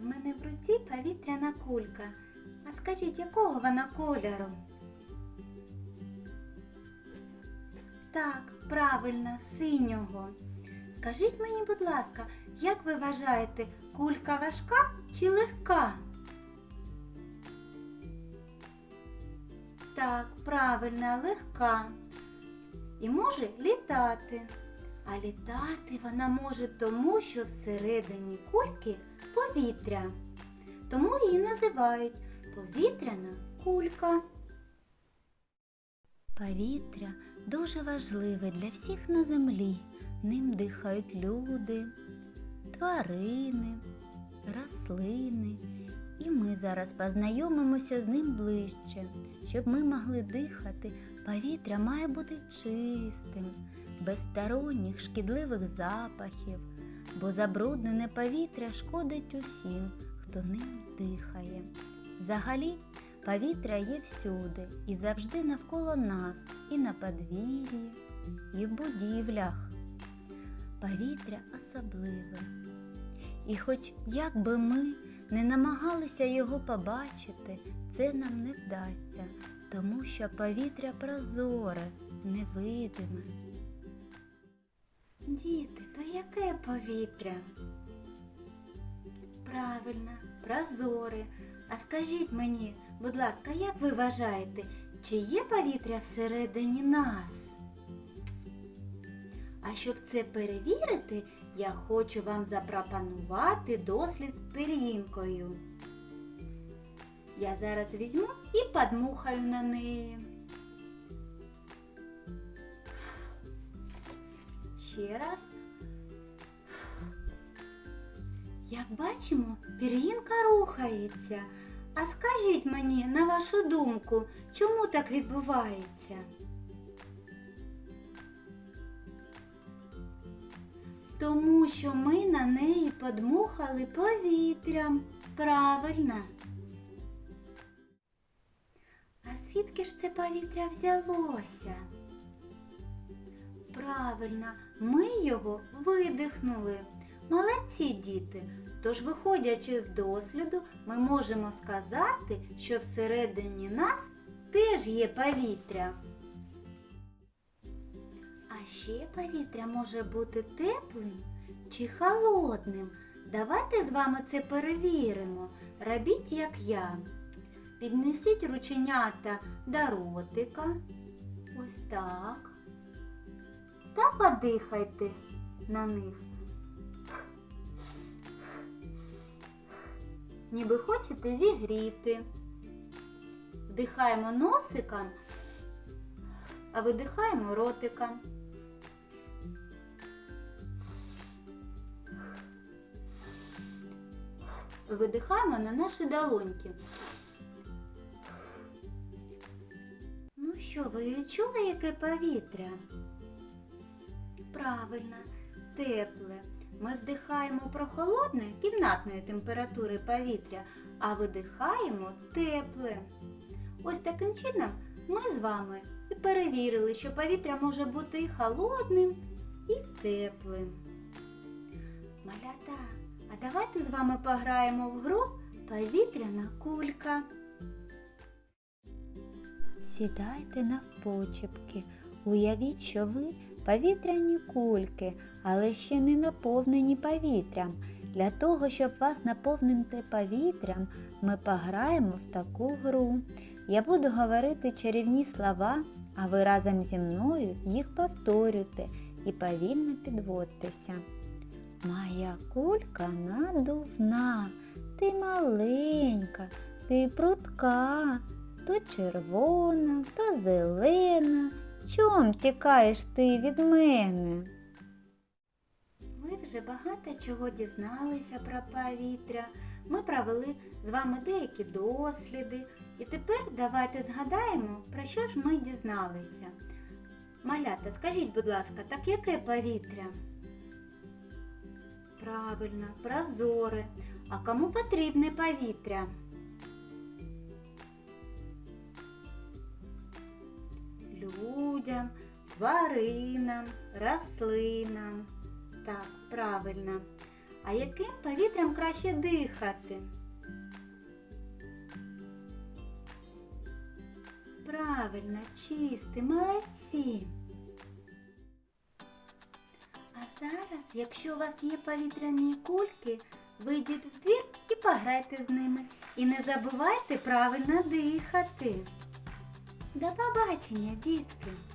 в мене в руці повітряна кулька. А скажіть, якого вона кольору? Так, правильно, синього. Скажіть мені, будь ласка, як ви вважаєте, кулька важка чи легка? Так, правильно, легка. І може літати. А літати вона може тому, що всередині кульки повітря. Тому її називають повітряна кулька. Повітря дуже важливе для всіх на землі. Ним дихають люди, тварини, рослини. І ми зараз познайомимося з ним ближче. Щоб ми могли дихати, повітря має бути чистим, без сторонніх шкідливих запахів, бо забруднене повітря шкодить усім, хто ним дихає. Взагалі, повітря є всюди і завжди навколо нас, і на подвір'ї, і в будівлях. Повітря особливе. І хоч як би ми не намагалися його побачити, це нам не вдасться, тому що повітря прозоре, невидиме. Діти, то яке повітря? Правильно, прозоре. А скажіть мені, будь ласка, як ви вважаєте, чи є повітря всередині нас? А щоб це перевірити, я хочу вам запропонувати дослід з пір'їнкою. Я зараз візьму і подмухаю на неї. Ще раз. Як бачимо, пір'їнка рухається. А скажіть мені, на вашу думку, чому так відбувається? Тому що ми на неї подмухали повітрям. Правильно. А звідки ж це повітря взялося? Правильно, ми його видихнули. Молодці діти. Тож, виходячи з досліду, ми можемо сказати, що всередині нас теж є повітря. А ще повітря може бути теплим чи холодним. Давайте з вами це перевіримо. Робіть, як я. Піднесіть рученята до ротика. Ось так. Та подихайте на них. Ніби хочете зігріти. Вдихаємо носиком, а видихаємо ротиком. Видихаємо на наші долоньки. Ну що, ви відчули, яке повітря? Правильно, тепле. Ми вдихаємо прохолодне кімнатної температури повітря, а видихаємо тепле. Ось таким чином ми з вами і перевірили, що повітря може бути і холодним, і теплим. Малята, а давайте з вами пограємо в гру повітряна кулька. Сідайте навпочепки, уявіть, що ви повітряні кульки, але ще не наповнені повітрям. Для того, щоб вас наповнити повітрям, ми пограємо в таку гру. Я буду говорити чарівні слова, а ви разом зі мною їх повторюйте і повільно підводьтеся. Моя кулька надувна, ти маленька, ти прутка, то червона, то зелена. Чом тікаєш ти від мене? Ми вже багато чого дізналися про повітря. Ми провели з вами деякі досліди. І тепер давайте згадаємо, про що ж ми дізналися. Малята, скажіть, будь ласка, так яке повітря? Правильно, прозоре. А кому потрібне повітря? Людям, тваринам, рослинам. Так, правильно. А яким повітрям краще дихати? Правильно, чистий, молодці. А зараз, якщо у вас є повітряні кульки, вийдіть в двір і пограйте з ними. І не забувайте правильно дихати. До побачення, дітки!